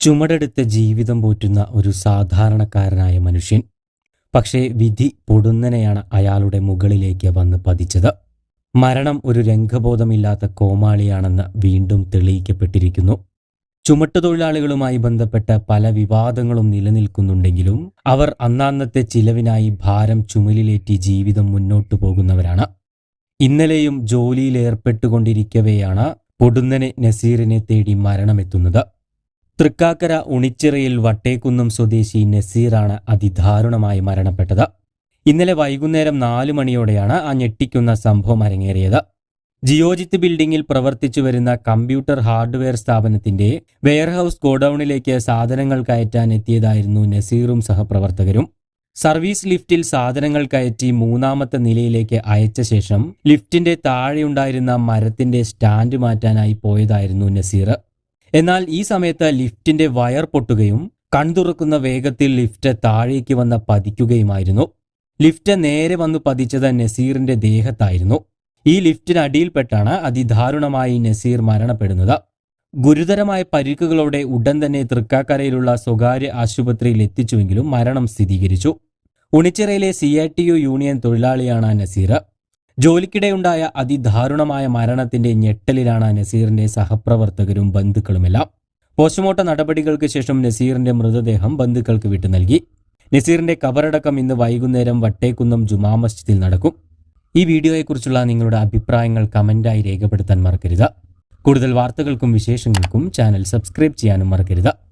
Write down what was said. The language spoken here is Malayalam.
ചുമടെടുത്ത് ജീവിതം പോറ്റുന്ന ഒരു സാധാരണക്കാരനായ മനുഷ്യൻ. പക്ഷേ വിധി പൊടുന്നനെയാണ് അയാളുടെ മുകളിലേക്ക് വന്ന് പതിച്ചത്. മരണം ഒരു രംഗബോധമില്ലാത്ത കോമാളിയാണെന്ന് വീണ്ടും തെളിയിക്കപ്പെട്ടിരിക്കുന്നു. ചുമട്ടുതൊഴിലാളികളുമായി ബന്ധപ്പെട്ട പല വിവാദങ്ങളും നിലനിൽക്കുന്നുണ്ടെങ്കിലും അവർ അന്നാന്നത്തെ ചിലവിനായി ഭാരം ചുമലിലേറ്റി ജീവിതം മുന്നോട്ടു പോകുന്നവരാണ്. ഇന്നലെയും ജോലിയിൽ ഏർപ്പെട്ടുകൊണ്ടിരിക്കവെയാണ് പൊടുന്നനെ നസീറിനെ തേടി മരണമെത്തുന്നത്. തൃക്കാക്കര ഉണിച്ചിറയിൽ വട്ടേക്കുന്നം സ്വദേശി നസീറാണ് അതിദാരുണമായി മരണപ്പെട്ടത്. ഇന്നലെ വൈകുന്നേരം നാലു മണിയോടെയാണ് ആ ഞെട്ടിക്കുന്ന സംഭവം അരങ്ങേറിയത്. ജിയോജിത്ത് ബിൽഡിംഗിൽ പ്രവർത്തിച്ചു വരുന്ന കമ്പ്യൂട്ടർ ഹാർഡ്വെയർ സ്ഥാപനത്തിന്റെ വെയർഹൌസ് ഗോഡൌണിലേക്ക് സാധനങ്ങൾ കയറ്റാൻ എത്തിയതായിരുന്നു നസീറും സഹപ്രവർത്തകരും. സർവീസ് ലിഫ്റ്റിൽ സാധനങ്ങൾ കയറ്റി മൂന്നാമത്തെ നിലയിലേക്ക് അയച്ച ശേഷം ലിഫ്റ്റിന്റെ താഴെയുണ്ടായിരുന്ന മരത്തിന്റെ സ്റ്റാൻഡ് മാറ്റാനായി പോയതായിരുന്നു നസീർ എന്നാൽ ഈ സമയത്ത് ലിഫ്റ്റിന്റെ വയർ പൊട്ടുകയും കൺതുറക്കുന്ന വേഗത്തിൽ ലിഫ്റ്റ് താഴേക്ക് വന്ന് പതിക്കുകയുമായിരുന്നു. ലിഫ്റ്റ് നേരെ വന്ന് പതിച്ചത് നസീറിന്റെ ദേഹത്തായിരുന്നു. ഈ ലിഫ്റ്റിനടിയിൽപ്പെട്ടാണ് അതിദാരുണമായി നസീർ മരണപ്പെടുന്നത്. ഗുരുതരമായ പരിക്കുകളോടെ ഉടൻ തന്നെ തൃക്കാക്കരയിലുള്ള സ്വകാര്യ ആശുപത്രിയിൽ എത്തിച്ചുവെങ്കിലും മരണം സ്ഥിരീകരിച്ചു. ഉണിച്ചിറയിലെ C I T U union തൊഴിലാളിയാണ് Naseer. ജോലിക്കിടെയുണ്ടായ അതിദാരുണമായ മരണത്തിന്റെ ഞെട്ടലിലാണ് നസീറിന്റെ സഹപ്രവർത്തകരും ബന്ധുക്കളുമെല്ലാം. പോസ്റ്റ്മോർട്ടം നടപടികൾക്ക് ശേഷം നസീറിന്റെ മൃതദേഹം ബന്ധുക്കൾക്ക് വിട്ടു നൽകി. നസീറിന്റെ കബറടക്കം ഇന്ന് വൈകുന്നേരം വട്ടേക്കുന്നം ജുമാ മസ്ജിദിൽ നടക്കും. ഈ വീഡിയോയെക്കുറിച്ചുള്ള നിങ്ങളുടെ അഭിപ്രായങ്ങൾ കമന്റായി രേഖപ്പെടുത്താൻ മറക്കരുത്. കൂടുതൽ വാർത്തകൾക്കും വിശേഷങ്ങൾക്കും ചാനൽ സബ്സ്ക്രൈബ് ചെയ്യാനും മറക്കരുത്.